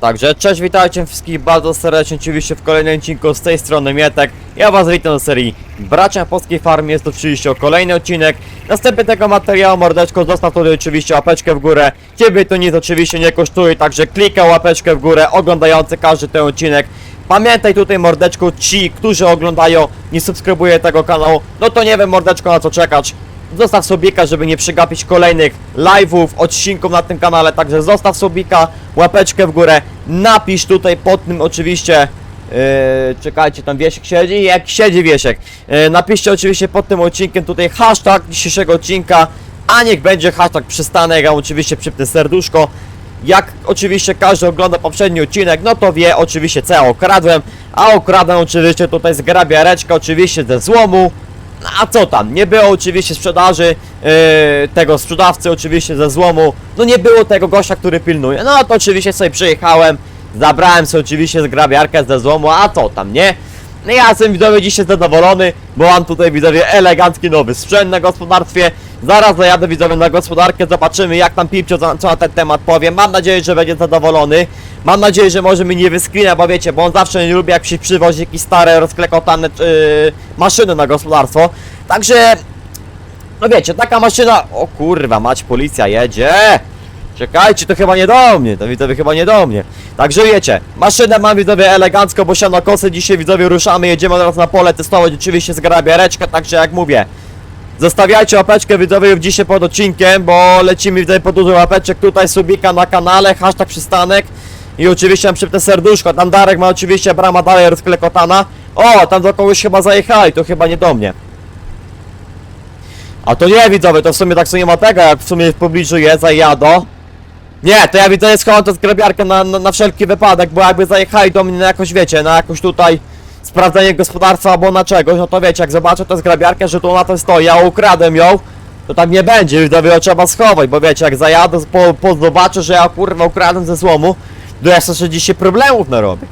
Także cześć, witajcie wszystkich bardzo serdecznie oczywiście w kolejnym odcinku z tej strony Mietek. Ja was witam do serii Bracia Polskiej Farmie, jest to oczywiście kolejny odcinek. Następnie tego materiału mordeczko zostaw tutaj oczywiście łapeczkę w górę. Ciebie to nic oczywiście nie kosztuje, także klikaj łapeczkę w górę oglądający każdy ten odcinek. Pamiętaj tutaj mordeczko, ci, którzy oglądają, nie subskrybują tego kanału, no to nie wiem mordeczko na co czekać. Zostaw subika, żeby nie przegapić kolejnych live'ów, odcinków na tym kanale, także zostaw subika, łapeczkę w górę, napisz tutaj pod tym oczywiście, yy, czekajcie, tam Wiesiek siedzi, jak siedzi Wiesiek, yy, napiszcie oczywiście pod tym odcinkiem tutaj hashtag dzisiejszego odcinka, a niech będzie hashtag przystanek, ja oczywiście przypnę serduszko, jak oczywiście każdy ogląda poprzedni odcinek, no to wie oczywiście co ja okradłem, a okradłem oczywiście tutaj z grabiareczka, oczywiście ze złomu, a co tam, nie było oczywiście sprzedaży yy, tego sprzedawcy oczywiście ze złomu, no nie było tego gościa, który pilnuje, no to oczywiście sobie przyjechałem, zabrałem sobie oczywiście zgrabiarkę ze złomu, a co tam, nie? No ja jestem widzowie dzisiaj zadowolony, bo mam tutaj widzowie elegancki nowy sprzęt na gospodarstwie. Zaraz zajadę widzowie na gospodarkę, zobaczymy jak tam Pipcio co, na ten temat powie. Mam nadzieję, że będzie zadowolony. Mam nadzieję, że może mi nie wysklina, bo wiecie, bo on zawsze nie lubi jak się przywozi jakieś stare, rozklekotane yy, maszyny na gospodarstwo. Także, no wiecie, taka maszyna... O kurwa, mać policja jedzie! Czekajcie, to chyba nie do mnie, to widzowie chyba nie do mnie. Także wiecie, maszynę mam widzowie elegancko, bo siano kosy dzisiaj widzowie ruszamy, jedziemy teraz na pole testować oczywiście z grabiareczka, także jak mówię. Zostawiajcie łapeczkę widzowie dzisiaj pod odcinkiem, bo lecimy widzowie po dużo łapeczek, tutaj subika na kanale, hashtag przystanek. I oczywiście mam przypnę serduszko, tam Darek ma oczywiście brama dalej rozklekotana. O, tam do kogoś chyba zajechali, to chyba nie do mnie. A to nie widzowie, to w sumie tak sobie nie ma tego, jak w sumie w pobliżu jest, zajadą. Nie, to ja widzę, schowam to zgrabiarkę na, na, na wszelki wypadek, bo jakby zajechali do mnie na jakoś, wiecie, na jakoś tutaj sprawdzenie gospodarstwa albo na czegoś, no to wiecie, jak zobaczę tę zgrabiarkę, że tu na to stoi, ja ukradłem ją, to tak nie będzie, widzowie, ją trzeba schować, bo wiecie, jak zajadę, po, po zobaczę, że ja kurwa ukradłem ze złomu, to ja sobie dzisiaj problemów narobię.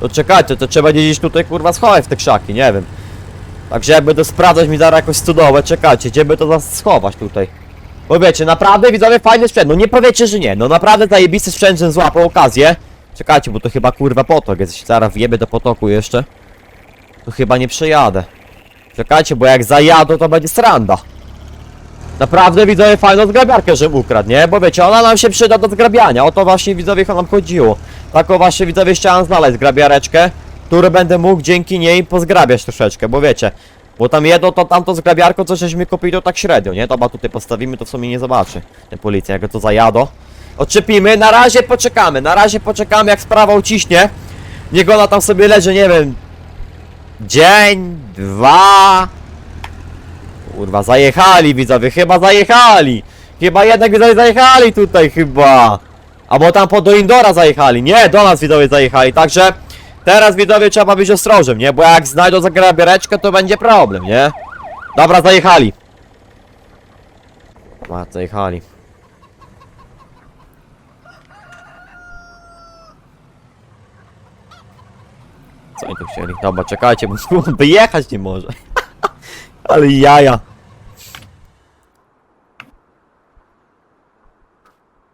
To czekajcie, to trzeba gdzieś tutaj kurwa schować w te krzaki, nie wiem. Także jakby to sprawdzać mi zaraz jakoś studowe, czekajcie, gdzie by to schować tutaj. Bo wiecie, naprawdę widzowie fajny sprzęt, no nie powiecie, że nie, no naprawdę zajebisty sprzęt, że złapał okazję. Czekajcie, bo to chyba kurwa potok jest, jeśli zaraz wjebie do potoku jeszcze. To chyba nie przejadę. Czekajcie, bo jak zajadę, to będzie sranda. Naprawdę widzowie fajną zgrabiarkę, że ukradł, nie? Bo wiecie, ona nam się przyda do zgrabiania, o to właśnie widzowie nam chodziło. Taką właśnie widzowie chciałem znaleźć zgrabiareczkę, którą będę mógł dzięki niej pozgrabiać troszeczkę, bo wiecie, bo tam jedno to tamto zgrabiarko, co żeśmy kupili, to tak średnio, nie? Dobra, tutaj postawimy, to w sumie nie zobaczy. Ten policja, jak to zajadą. Odczepimy, na razie poczekamy, na razie poczekamy, jak sprawa uciśnie. Niech ona tam sobie leży, nie wiem, dzień, dwa. Kurwa, zajechali widzowie, chyba zajechali. Chyba jednak widzowie zajechali tutaj chyba. Albo tam po do Indora zajechali. Nie, do nas widzowie zajechali, także teraz widzowie trzeba być ostrożnym, nie? Bo jak znajdą zagrabiereczkę, to będzie problem, nie? Dobra, zajechali. Ma, zajechali. Co oni tu chcieli? Dobra, czekajcie, bo wyjechać nie może. Ale jaja.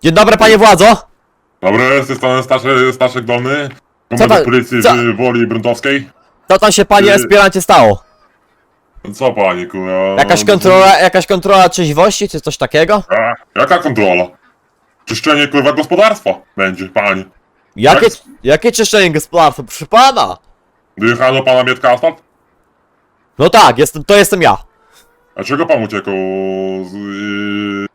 Dzień dobry, panie władzo. Dobry, z tej strony Staszek, Dolny, Co komendant pan- policji co- w Woli Bruntowskiej. Co tam się, panie Yy. aspirancie, stało? Co panie, kurwa? Jakaś kontrola, jakaś kontrola trzeźwości, czy coś takiego? A, jaka kontrola? Czyszczenie kurwa gospodarstwa będzie, panie. Jakie, Jak- jakie czyszczenie gospodarstwa, proszę pana? Dojechano pana Mietka Asfalt? No tak, jestem, to jestem ja. A czego pan uciekał z yy,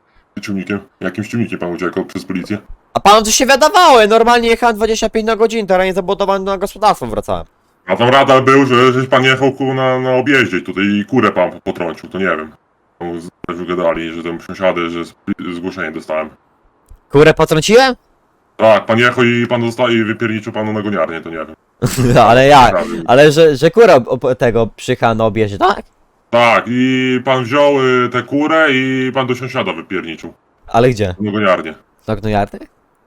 ciągnikiem? Jakimś ciągnikiem pan uciekał przez policję? A panu to się wydawało, ja normalnie jechałem 25 na godzinę, teraz nie zabudowałem na gospodarstwo wracałem. A tam radar był, że żeś pan jechał ku na, na objeździe i tutaj i kurę pan potrącił, to nie wiem. Tam z- Też gadali, że tam sąsiady, że z- zgłoszenie dostałem. Kurę potrąciłem? Tak, pan jechał i pan dostał i wypierniczył panu na goniarnię, to nie wiem. Ale jak? Ale że, że kurę ob- tego przyjechała na obiedzie, tak? Tak, i pan wziął y, tę kurę i pan do sąsiada wypierniczył. Ale gdzie? Na goniarnię. Na gnojarny?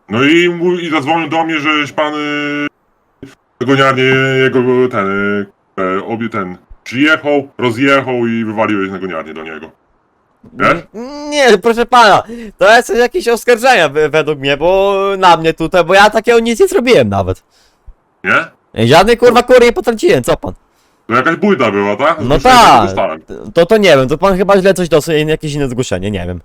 No i, mu- i zadzwonił do mnie, żeś pan y, goniarnię jego ten, y, e, obie ten, przyjechał, rozjechał i wywaliłeś na goniarnię do niego. Wiesz? Nie, proszę pana, to jest jakieś oskarżenia we- według mnie, bo na mnie tutaj, bo ja takiego nic nie zrobiłem nawet. Nie? Żadnej kurwa kury nie potrąciłem, co pan? To jakaś bójda była, tak? No Zgłoszenie tak, dostałem. to to nie wiem, to pan chyba źle coś dostał, jakieś inne zgłoszenie, nie wiem.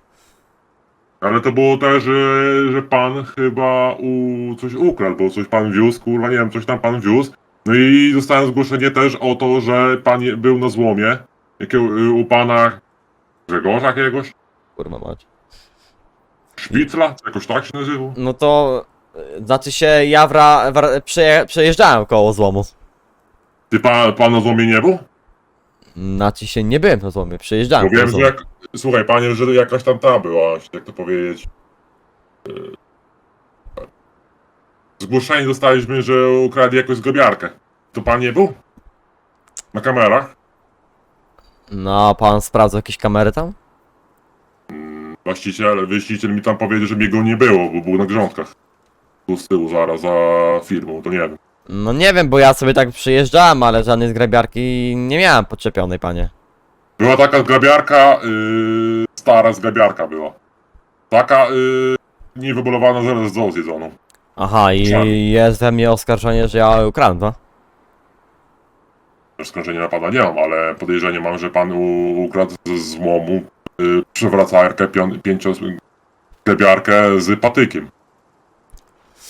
Ale to było też, że, że pan chyba u, coś ukradł, bo coś pan wiózł, kurwa, nie wiem, coś tam pan wiózł. No i dostałem zgłoszenie też o to, że pan je- był na złomie. Jakiego, y, u pana Grzegorza jakiegoś? Kurwa mać. Szpicla? Czy Jakoś tak się nazywał? No to, y, znaczy się, ja wra, wra, przeje, przejeżdżałem koło złomu. Ty pan, pan na złomie nie był? Znaczy się, nie byłem na złomie, przejeżdżałem Bo wiem, że jak, słuchaj panie, że jakaś tam ta była, jak to powiedzieć. y, Zgłoszenie dostaliśmy, że ukradli jakąś zgobiarkę. To pan nie był? Na kamerach? No, a pan sprawdzał jakieś kamery tam? Właściciel, wyściciel mi tam powiedział, że mnie go nie było, bo był na grządkach. Tu z tyłu zaraz za firmą, to nie wiem. No nie wiem, bo ja sobie tak przyjeżdżałem, ale żadnej zgrabiarki nie miałem podczepionej, panie. Była taka zgrabiarka, yy, stara zgrabiarka była. Taka, yy, niewybolowana zaraz z zjedzoną. Aha, i jest we mnie oskarżenie, że ja ukradłem, to? Też skończenia napada nie mam, ale podejrzenie mam, że pan u, ukradł z złomu yy, przewracarkę, pią- pięcio zgrabiarkę z patykiem.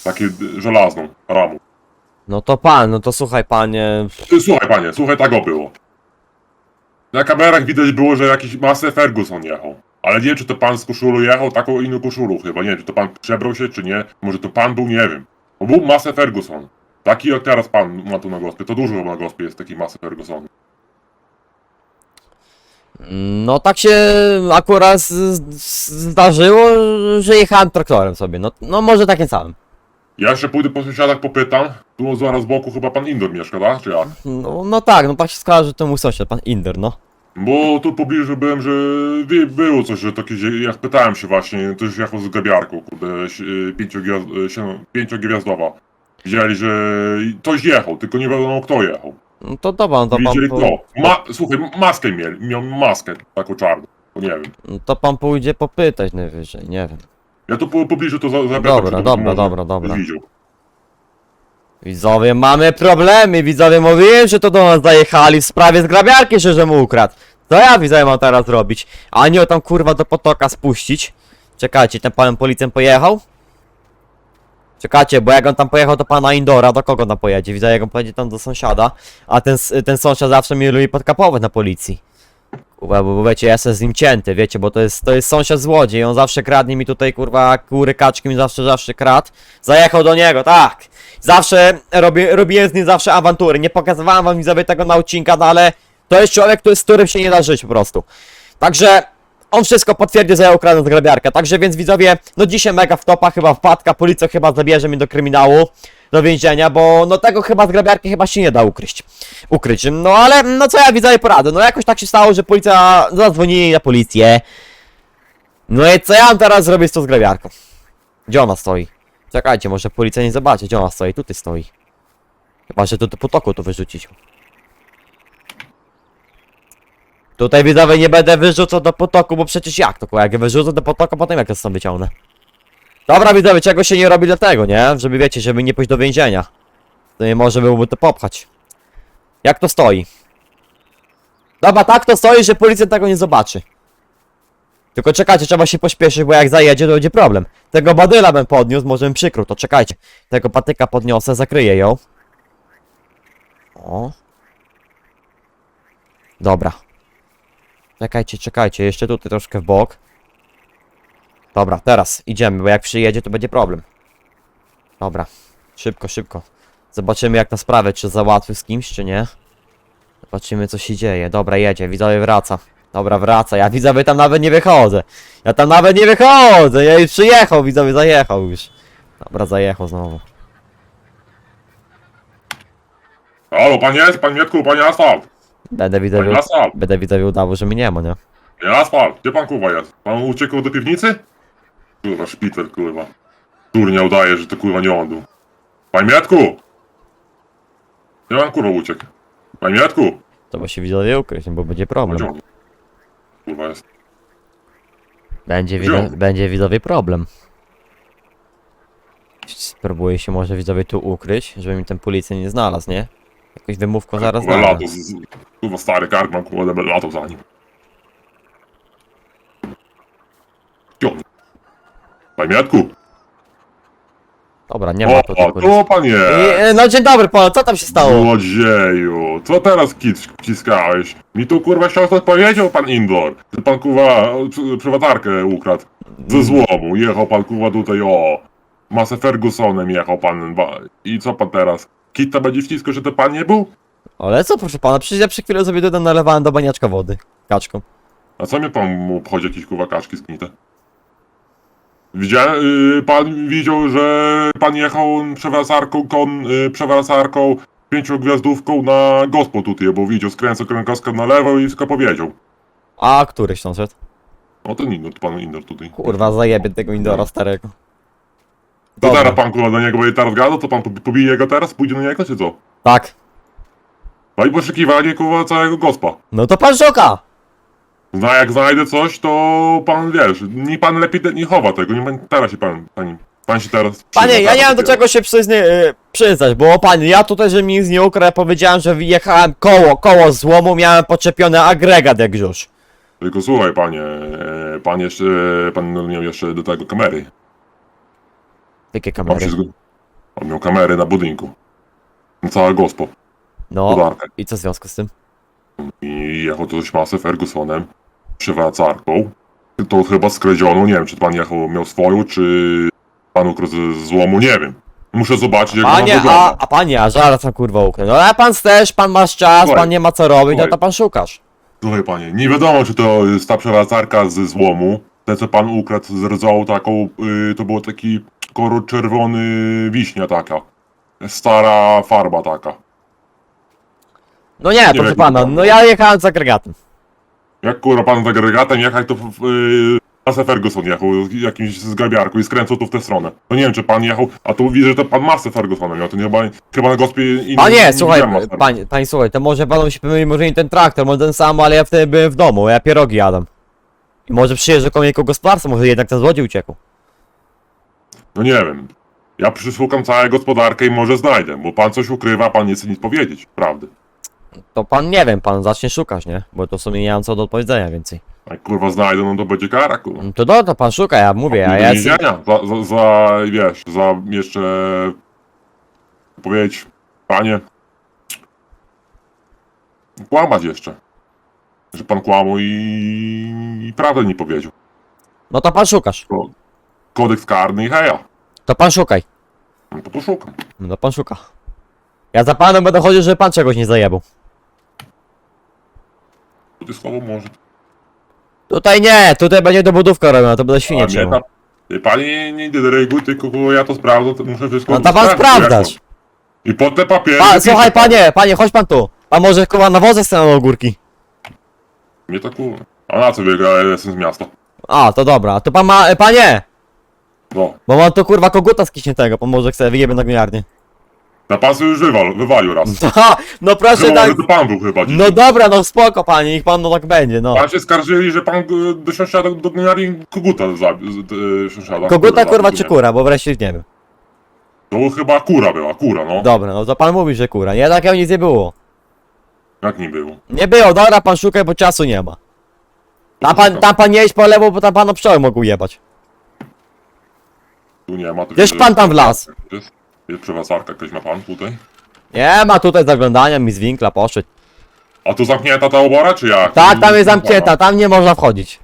Takie y, żelazną, ramą. No to pan, no to słuchaj panie, Ty, Słuchaj panie, słuchaj, tak o było. Na kamerach widać było, że jakiś masę Ferguson jechał. Ale nie wiem, czy to pan z koszulu jechał, taką inną koszulą chyba. Nie wiem, czy to pan przebrał się, czy nie. Może to pan był, nie wiem. Bo był masę Ferguson. Taki jak teraz pan ma tu na gospie. To dużo na gospie jest taki masy Ferguson. no tak się akurat z, z, zdarzyło, że jechałem traktorem sobie, no, no może takim samym. Ja jeszcze pójdę po sąsiadach, popytam. Tu zaraz z boku chyba pan Indor mieszka, tak? Czy jak? No, no tak, no tak się skojarzy, że to mój sąsiad, pan Inder, no. Bo tu w pobliżu byłem, że wie- było coś, że takie, jak pytałem się właśnie, też jechał z gabiarką, kurde, ś- y, pięciogwiazd- y, pięciogwiazdowa. Widzieli, że ktoś jechał, tylko nie wiadomo kto jechał. No to dobra, no to pan, Widzieli po, kto. Ma, słuchaj, maskę miał, miał maskę taką czarną, to nie wiem. no to pan pójdzie popytać najwyżej, nie wiem. Ja tu po pobliżu to za- zapytam. Dobra, to dobra, dobra, dobra. Widział. Widzowie, mamy problemy, widzowie, mówiłem, że to do nas zajechali w sprawie zgrabiarki, że mu ukradł. Co ja widzowie mam teraz robić? A nie o tam kurwa do potoka spuścić. Czekajcie, ten pan policjant pojechał? Czekajcie, bo jak on tam pojechał do pana Indora, do kogo tam pojedzie? Widzę, jak on pojedzie tam do sąsiada, a ten, ten sąsiad zawsze mnie lubi podkapować na policji. Bo, bo wiecie, ja jestem z nim cięty, wiecie, bo to jest, to jest sąsiad złodziej, on zawsze kradnie mi tutaj, kurwa, kury, kaczki mi zawsze, zawsze kradł. Zajechał do niego, tak. Zawsze robi, robiłem z nim zawsze awantury, nie pokazywałem wam widzowie tego na odcinka, no ale to jest człowiek, który, z którym się nie da żyć po prostu. Także on wszystko potwierdził, ja ukradłem zgrabiarkę. Także więc widzowie, no dzisiaj mega wtopa, chyba wpadka, policja chyba zabierze mnie do kryminału, do więzienia, bo no tego chyba zgrabiarki chyba się nie da ukryć. Ukryć. No ale no co ja widzowie poradzę, no jakoś tak się stało, że policja zadzwonili na policję. No i co ja mam teraz zrobić z tą zgrabiarką? Gdzie ona stoi? Czekajcie, może policja nie zobaczy, gdzie ona stoi, tutaj stoi. Chyba, że tu do potoku to wyrzucić. Tutaj widzowie nie będę wyrzucał do potoku, bo przecież jak to kurwa, jak wyrzucę do potoku, potem jak to stąd wyciągnę. Dobra widzowie, czego się nie robi dlatego, nie? Żeby wiecie, żeby nie pójść do więzienia. To nie może byłoby to popchać. Jak to stoi? Dobra, tak to stoi, że policja tego nie zobaczy. Tylko czekajcie, trzeba się pośpieszyć, bo jak zajedzie, to będzie problem. Tego badyla bym podniósł, może bym przykrył, to czekajcie. Tego patyka podniosę, zakryję ją. O. Dobra. Czekajcie, czekajcie, jeszcze tutaj troszkę w bok. Dobra, teraz idziemy, bo jak przyjedzie, to będzie problem. Dobra, szybko, szybko. Zobaczymy jak na sprawę, czy załatwił z kimś, czy nie. Zobaczymy co się dzieje. Dobra, jedzie, widzowie wraca. Dobra, wraca. Ja widzowie tam nawet nie wychodzę. Ja tam nawet nie wychodzę. Ja już przyjechał, widzowie zajechał już. Dobra, zajechał znowu. Halo, panie, panie Mietku, panie Asfalt. Będę widzowie, Panie Asfalt. będę widzowie udawał, że mnie nie ma, nie? Asfalt, gdzie pan kurwa jest? Pan uciekł do piwnicy? Kurwa, szpitel, kurwa. Turnia udaje, że to kurwa nie on był. Panie Mietku! Gdzie pan kurwa uciekł? Panie Mietku! To się widzowie ukryć, bo będzie problem. On? Kurwa jest. Będzie, Wziął. wido- będzie widzowie problem. Spróbuję się może widzowie tu ukryć, żeby mi ten policja nie znalazł, nie? Jakąś wymówką zaraz Kurwa, znajdę. lato, z- z- kurwa stary kark mam, kurwa, będę latał za nim. Pion. Pamiętku. Dobra, nie ma O, tutaj o, policji. tu panie. I, e, No dzień dobry panu, co tam się stało? Złodzieju, co teraz kit wciskałeś? Mi tu kurwa siostrze powiedział pan Indor, że pan kurwa przy- przewadarkę ukradł ze złomu. Jechał pan kurwa tutaj o masę Fergusonem jechał pan ba- i co pan teraz? Kit to będzie wciskał, że to pan nie był? Ale co proszę pana, przecież ja przy chwilę sobie tutaj nalewałem do baniaczka wody. Kaczką. A co mnie pan mu obchodzi jakieś kurwa kaczki z knite? Widziałem, y, pan widział, że pan jechał przewracarką, kon, y, przewracarką pięciogwiazdówką na gospo tutaj, bo widział, skręcał kręgosłup na lewo i wszystko powiedział. A któryś tam szedł? O ten Indor, pan Indor tutaj. Kurwa, zajebie tego Indora starego. To Dobra. teraz pan kurwa do niego będzie teraz gadał, to pan pobi- pobije go teraz, pójdzie do niego, czy co? Tak. No i poszukiwanie kurwa całego gospa. No to pan szuka! Zna jak znajdę coś, to pan wiesz, nie pan lepiej te- nie chowa tego, nie pan, teraz się pan, pan, pan się teraz... Panie, przyzna ja nie mam do czego się przyzny, y, przyznać, bo panie, ja tutaj, że mi nic nie ukradł, powiedziałem, że jechałem koło, koło złomu, miałem podczepiony agregat jak już. Tylko słuchaj panie, e, pan jeszcze, pan miał jeszcze do tego kamery. Jakie Pan kamery? się On miał kamery na budynku. Na całe gospo, No, i co w związku z tym? I jechał to masę Fergusonem, przewracarką. To chyba skradzioną, nie wiem, czy pan jechał, miał swoją, czy pan ukradł ze złomu, nie wiem. Muszę zobaczyć, jak Panie, ona a, wygląda. a panie, a zaraz tam kurwa ukradł. No ale pan też, pan masz czas, Słuchaj, pan nie ma co robić, no słuchaj. to pan szukasz. Słuchaj panie, nie wiadomo, czy to jest ta przewracarka ze złomu. Te, co pan ukradł z rdzołą taką, y, to było taki kolor czerwony wiśnia taka. Stara farba taka. No nie, proszę pana, pan- no ja jechałem z agregatem. Jak kurwa pan z agregatem jechał, to w- w- y, Masę Ferguson jechał jakimś zgrabiarką i skręcał tu w tę stronę. No nie wiem, czy pan jechał, a tu widzę, że to pan masę Fergusona miał, to nie chyba, chyba na gospie inny. Panie, słuchaj, panie, panie, słuchaj, to może panu się pomyli, może nie ten traktor, może ten sam, ale ja wtedy byłem w domu, ja pierogi jadam. I może przyjeżdża koło jego gospodarstwo, może jednak ten złodziej uciekł. No nie wiem. Ja przeszukam całą gospodarkę i może znajdę, bo pan coś ukrywa, pan nie chce nic powiedzieć, prawdy. To pan, nie wiem, pan zacznie szukać, nie? Bo to w sumie nie mam co do odpowiedzenia więcej. Jak kurwa znajdę, no to będzie kara, kurwa. No to do, to pan szuka, ja mówię, a do ja... więzienia. Za, za, za, wiesz, za jeszcze... Powiedzieć, panie... Kłamać jeszcze. Że pan kłamał i, i prawdę nie powiedział. No to pan szukasz, Ko- Kodeks karny i heja. to pan szukaj. No to poszukam. No to pan szuka. Ja za panem będę chodził, żeby pan czegoś nie zajebał. To słowo może. Tutaj nie, tutaj będzie dobudówka robiona, to będę świnie A tam- Ty, Panie nie denerwuj, tylko kurwa, ja to sprawdzę, to muszę wszystko... No to pan sprawdzić, sprawdzać. jak to. I pod te papiery... Pa, słuchaj panie, panie, chodź pan tu. Pan może chyba na wozach stanął ogórki. Mnie to kurwa. A na co biega, ja jestem z miasta. A, to dobra, to pan ma, e, panie! No. Bo mam tu kurwa koguta skiśniętego, pan może chce wyjebie na gniarnię. Na pan sobie już wywal, wywalił raz. Ha, no proszę Chyba, tak. że to pan był chyba dzisiaj. No dobra, no spoko panie, niech pan no tak będzie, no. Pan się skarżyli, że pan e, do sąsiada, do gniari koguta zabił, z- e, sąsiada. Koguta kurwa czy kura, bo wreszcie nie wiem. To chyba kura była, kura, no. Dobra, no to pan mówi, że kura. Nie, takiego nic nie było. Jak nie było? Nie było, dobra, pan szukaj, bo czasu nie ma. Tam pan, tam pan nie iść po lewo, bo tam pan pszczoły mogą jebać. Tu nie ma. Tu Wiesz, widzę, pan tam wlazł. Jest, jest ktoś ma pan tutaj? Nie ma tutaj zaglądania, mi z winkla poszedł. A tu zamknięta ta obora, czy jak? Tak, tam jest zamknięta, tam nie można wchodzić.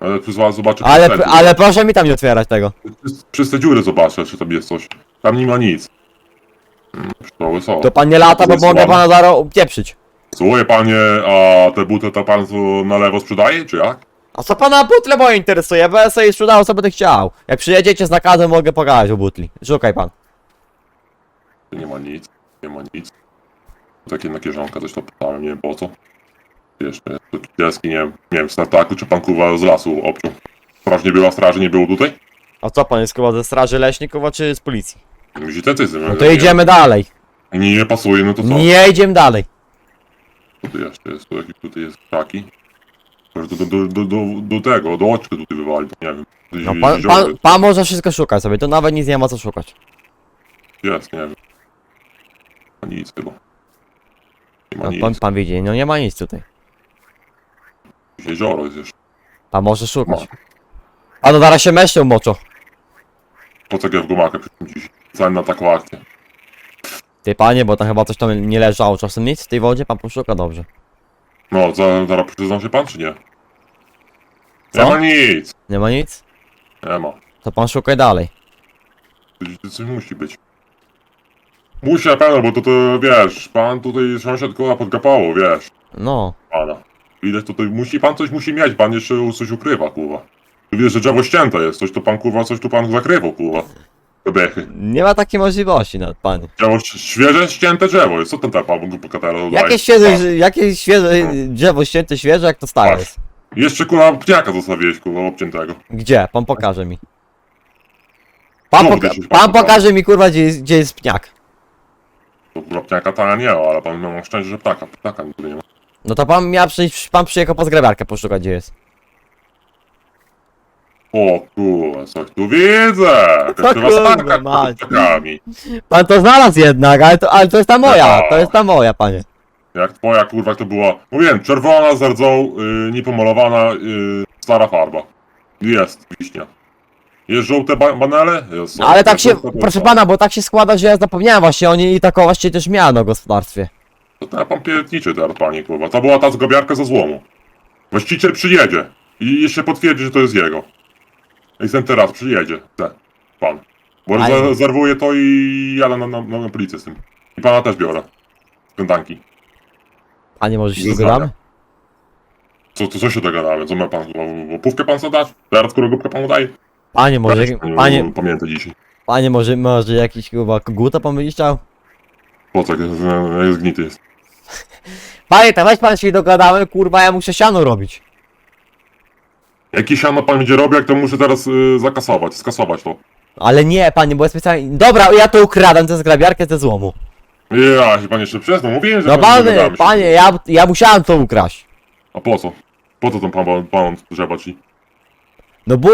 Ale przyzwała zobaczyć. Ale, ale proszę mi tam nie otwierać tego. Przez, przez te dziury zobaczę, czy tam jest coś. Tam nie ma nic. Mm, Pszczoły są. To pan nie lata, bo mogę pana zaraz upieprzyć. Słuchaj panie, a te buty to pan tu na lewo sprzedaje, czy jak? A co pana butle moje interesuje? Bo ja sobie sprzedał co będę chciał. Jak przyjedziecie z nakazem mogę pogadać o butli. Szukaj pan. Nie ma nic, nie ma nic. Takie na kieszonka coś to pytałem, nie wiem po co. Jeszcze jest tu deski, nie wiem, nie wiem, startaku, czy pan kurwa z lasu obciął. Straż nie była, straży nie było tutaj? A co pan jest chyba ze straży leśnej kurwa, czy z policji? Musi te coś No to idziemy dalej. Nie, nie pasuje, no to co? Nie idziemy dalej. Tutaj jeszcze jest, tu jakiś tutaj jest taki. Może do, do, do, do, do tego, do oczka tutaj wywali, nie wiem. No, pan, pan, pan może wszystko szukać sobie, to nawet nic nie ma co szukać. Jest, nie wiem. Nic chyba. Nie ma No, nic. pan, pan widzi, no nie ma nic tutaj. Jezioro jest jeszcze. Pan może szukać. A no zaraz się meszczą moczo. Po co ja w gumakę przy tym dziś? Cały na taką akcję. Ty panie, bo tam chyba coś tam nie leżało czasem nic w tej wodzie, pan poszuka dobrze. No, za, zaraz przyznał się pan, czy nie? Co? Nie ma nic. Nie ma nic? Nie ma. To pan szukaj dalej. Coś, coś musi być. Musi na pewno, bo to, to wiesz, pan tutaj sąsiad koła podgapało, wiesz, No. pana. Widać tutaj, musi pan coś musi mieć, pan jeszcze coś ukrywa, kurwa. Tu Wiesz, że drzewo ścięte jest, coś tu pan, kurwa, coś tu pan zakrywał, kurwa. Bechy. Nie ma takiej możliwości, no panie. Drzewo, ś- świeże ścięte drzewo jest, co ten pan go pokatera dodaje? Jakie świeże, jakie świeże, drzewo ścięte świeże, jak to stare jest. Jeszcze, kurwa, pniaka zostawiłeś, kurwa, obciętego. Gdzie? Pan pokaże mi. Pan, Znowu poka pan pan pokaże. pokaże mi kurwa gdzie jest, gdzie jest pniak. To kurwa pniaka ta nie ma, ale pan ma szczęście, że ptaka, ptaka tutaj nie ma. No to pan miał przyjść, pan przyjechał po zgrabiarkę poszukać gdzie jest. O kurwa, coś tu widzę! Chyba kurwa, starka mać. pod ptakami. Pan to znalazł jednak, ale to, ale to jest ta moja, to jest ta moja, panie. Jak twoja kurwa to była, mówiłem, czerwona z rdzą, yy, niepomalowana, yy, stara farba. Jest wiśnia. Jest żółte ba banale? Jest. No, ale tak się, proszę pana, bo tak się składa, że ja zapomniałem właśnie o niej i taką właśnie też miałem na gospodarstwie. To ten pan piętniczy teraz, panie kurwa. To była ta zgobiarka ze złomu. Właściciel przyjedzie i jeszcze potwierdzi, że to jest jego. I ten teraz przyjedzie, te, pan. Bo Fajnie. za- zerwuję to i jadę na, na, na, na policję z tym. I pana też biorę. Gędanki. Panie, może się dogadamy? Co, co, co się dogadamy? Co ma pan? Łopówkę pan co dać? Teraz kurogubkę panu daje? Panie, może, panie, Pamiętaj dzisiaj. panie, może, może jakiś chyba koguta pan będzie chciał? Po co? Jest, jest gnity jest. Panie, to weź pan się dogadamy, kurwa, ja muszę siano robić. Jaki siano pan będzie robił, jak to muszę teraz y, zakasować, skasować to. Ale nie, panie, bo ja specjalnie... Dobra, ja to ukradam, tę zgrabiarkę ze złomu. Ja się pan jeszcze przyznał, mówiłem, że No pan nie panie, dogadamy się. panie, ja, ja musiałem to ukraść. A po co? Po co ten pan, pan, pan trzeba ci? No bo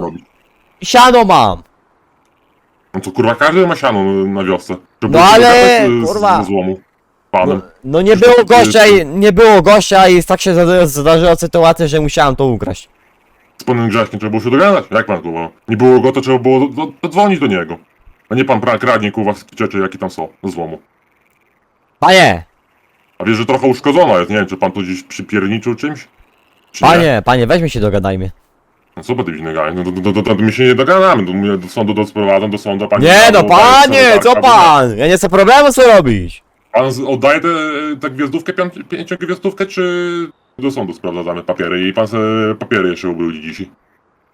robić? Siano mam. No to kurwa każdy ma siano na wiosce. Żeby No ale, y, z- kurwa. Z złomu. No, Panem. no nie Przecież było gościa i nie było gościa i tak się zda- zdarzyła sytuacja, że musiałem to ukraść. Z panem Grześkiem trzeba było się dogadać. Jak pan kurwa? Nie było go, to trzeba było do, do, dodzwonić do niego. A nie pan pra- kradnie kurwa wszystkie rzeczy, jakie tam są do złomu. Panie, A wiesz, że trochę uszkodzona jest, nie wiem, czy pan to gdzieś przypierniczył czymś? Czy Nie? panie, panie, weźmy się dogadajmy. No co będę gadać? No to, to, to, to, to my się nie dogadamy, do, mnie do sądu do sprowadzą, do sądu, pani... Nie no, oddaje panie, sobie co tak, pan? Ja nie chcę problemu co robić. Pan z- oddaje tę gwiazdówkę, pią- pięciogwiazdówkę, czy do sądu sprawdzamy papiery i pan sobie papiery jeszcze ubrudzi dzisiaj?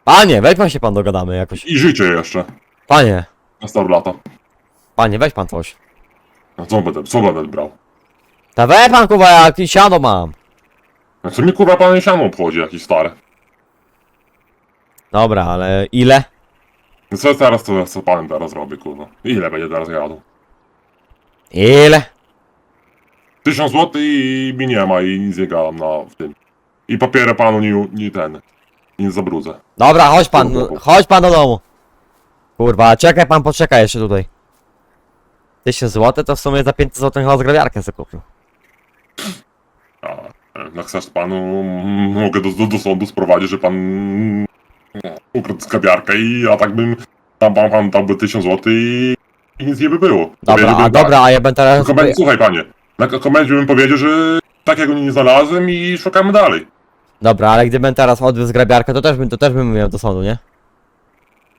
Panie, weź pan się pan dogadamy jakoś. I życie jeszcze, Panie, na stare lata. panie, weź pan coś. No co będę, co będę brał? Ta weź pan kurwa, jak siano mam. No co mi kurwa pan siano obchodzi, jakieś stare? Dobra, ale ile? No co teraz, co, co panem teraz robię, kurwa? Ile będzie teraz jadł? Ile? Tysiąc złotych i mi nie ma i nic nie gadam na w tym. I papiery panu nie, nie ten, nie zabrudzę. Dobra, chodź pan, chodź pan do domu. Kurwa, czekaj pan, poczekaj jeszcze tutaj. 1000 zł to w sumie za 500 zł chyba zgrabiarkę sobie kupił. A, e, jak chcesz panu, mm, mogę do, do, do sądu sprowadzić, że pan mm, ukradł skabiarkę i ja tak bym, tam pan, pan dałby tysiąc złotych i, i nic nie by było. Dobra, Powiedziałbym a tak. dobra, a ja będę teraz... Komend, słuchaj panie, na komendzie bym powiedział, że takiego nie znalazłem i szukamy dalej. Dobra, ale gdybym teraz odwiózł zgrabiarkę, to też bym, to też bym miał do sądu, nie?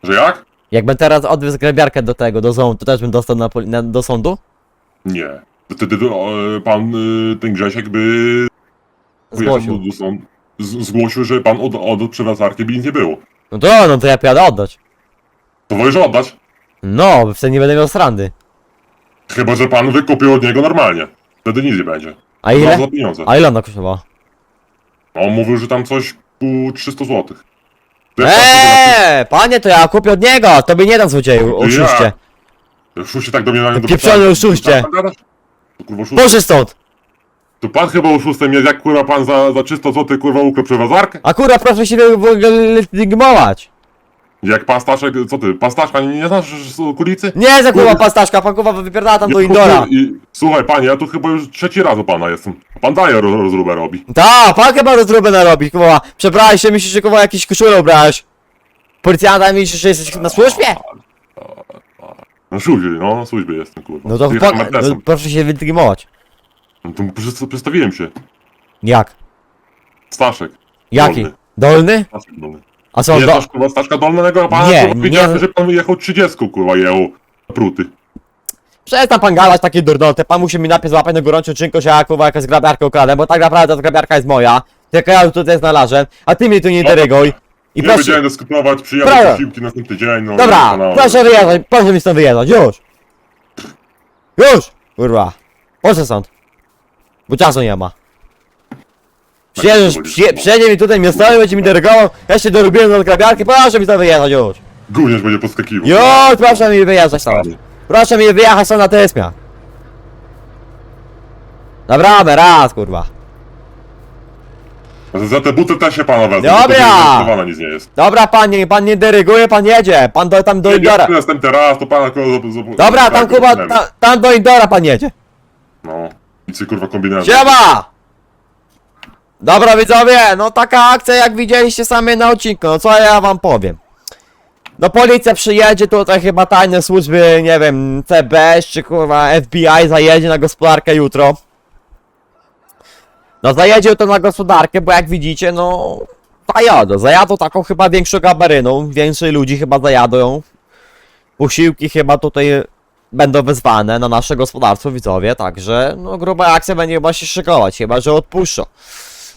Że jak? Jakbym teraz odwiózł zgrabiarkę do tego, do sądu, to też bym dostał na, poli- na, do sądu? Nie. Wtedy o, pan, y, ten Grzesiek by pojechał Zgłosił. do sądu, z- zgłosił, że pan od, od przewracarki by nic nie było. No to, no to ja pojadę oddać. To wolisz oddać? No, wtedy nie będę miał strandy. Chyba, że pan wykupił od niego normalnie. Wtedy nic nie będzie. A ile? Za pieniądze. A ile ona kosztowała? On mówił, że tam coś pół 300 zł. Eee, panie, to ja kupię od niego, to by nie dam złodzieju, oszuście. Szuście tak do mnie na Pieprzony oszuście. Tak, tak? To kurwa oszuście. Proszę stąd! To pan chyba oszustem jest, jak kurwa pan za, za 300 zł kurwa ukradł przeważarkę? Akurat proszę się wygmować. Jak pan Staszek, co ty, pan Staszka nie, nie znasz z okolicy? Nie za kurwa pastaszka, pan kurwa wypierdala tam do tu- Indora. I, słuchaj panie, ja tu chyba już trzeci raz u pana jestem. Pan daje roz, rozróbę robi. Ta, pan chyba rozróbę narobić, kurwa. Przebrałeś się, myślisz, że kurwa jakiś koszulę ubrałeś. Policjanta myślisz, że jesteś na służbie? Na służbie, no, na służbie jestem kurwa. No to, Mercedesem. no proszę się wytrymować. No to przys- przedstawiłem się. Jak? Staszek. Jaki? Dolny. Dolny? Staszek dolny. A co, Nie do... kurwa Staszka dolnego, a pana Nie, kurwa, nie. wiedziałem, że pan jechał 30 kurwa jechał pruty. Przestań pan gadać takie durnoty, pan musi mi najpierw złapać na gorącą czynko, że ja kurwa jakaś grabiarkę ukradłem, bo tak naprawdę ta grabiarka jest moja. Tylko ja ją tutaj znalazłem, a ty mnie tu nie deryguj. I Nie proszę... będziemy dyskutować, przyjadę Dobra. do siłki następny dzień, no. Dobra, no, no. proszę wyjeżdżać, proszę mi stąd wyjeżdżać, już! Już! Kurwa. Proszę stąd. Bo czasu nie ma. Tak, to przyje, przyjedzie mi tutaj miastowy, będzie mi derygował, ja się dorobiłem do grabiarki, proszę mi stąd wyjeżdżać już! Gówniarz będzie podskakiwał. Już, proszę mi wyjeżdżać stąd. Proszę mi wyjechać stąd natychmiast. Dobra, raz, kurwa. Za- te buty też się pana wezmę. Dobra. nic nie jest. Dobra, panie, pan nie dyryguje, pan jedzie. Pan do, tam do Indora. Jak następny raz, to pana z- Dobra, tam tak, nie wiem. tam, tam do Indora pan jedzie. No. Nic kurwa kombinuje. Siema! Dobra widzowie, no taka akcja jak widzieliście sami na odcinku, no co ja wam powiem. No policja przyjedzie tutaj chyba tajne służby, nie wiem, CBS czy kurwa FBI zajedzie na gospodarkę jutro. No zajedzie to na gospodarkę, bo jak widzicie, no zajadą, zajadą taką chyba większą gabaryną, więcej ludzi chyba zajadą. Posiłki chyba tutaj będą wezwane na nasze gospodarstwo widzowie, także no gruba akcja będzie chyba się szykować, chyba że odpuszczą.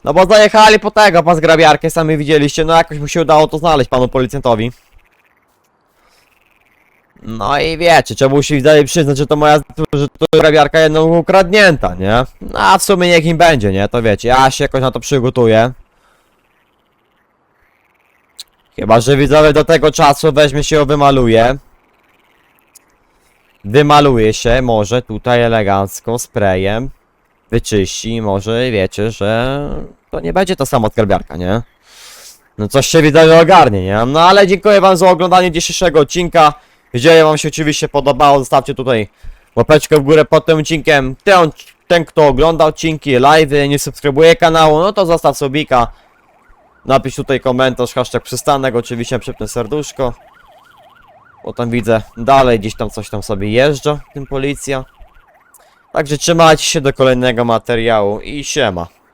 No bo zajechali po tego, pas grabiarkę, sami widzieliście, no jakoś mu się udało to znaleźć panu policjantowi. No i wiecie, trzeba mu się dalej przyznać, że to moja, że to grabiarka jedną ukradnięta, nie? No a w sumie niech im będzie, nie? To wiecie, ja się jakoś na to przygotuję. Chyba, że widzowie do tego czasu weźmie się ją wymaluje. Wymaluje się może tutaj elegancko sprayem. Wyczyści może wiecie, że to nie będzie ta sama odkarbiarka, nie? No coś się widzowie ogarnie, nie? No ale dziękuję wam za oglądanie dzisiejszego odcinka. Jeżeli wam się oczywiście podobało, zostawcie tutaj łapeczkę w górę pod tym odcinkiem. Ten, ten kto ogląda odcinki, live'y, nie subskrybuje kanału, no to zostaw sobika. Napisz tutaj komentarz, hashtag przystanek, oczywiście przypnę serduszko. Bo tam widzę dalej gdzieś tam coś tam sobie jeżdża, tym policja. Także trzymajcie się do kolejnego materiału i siema.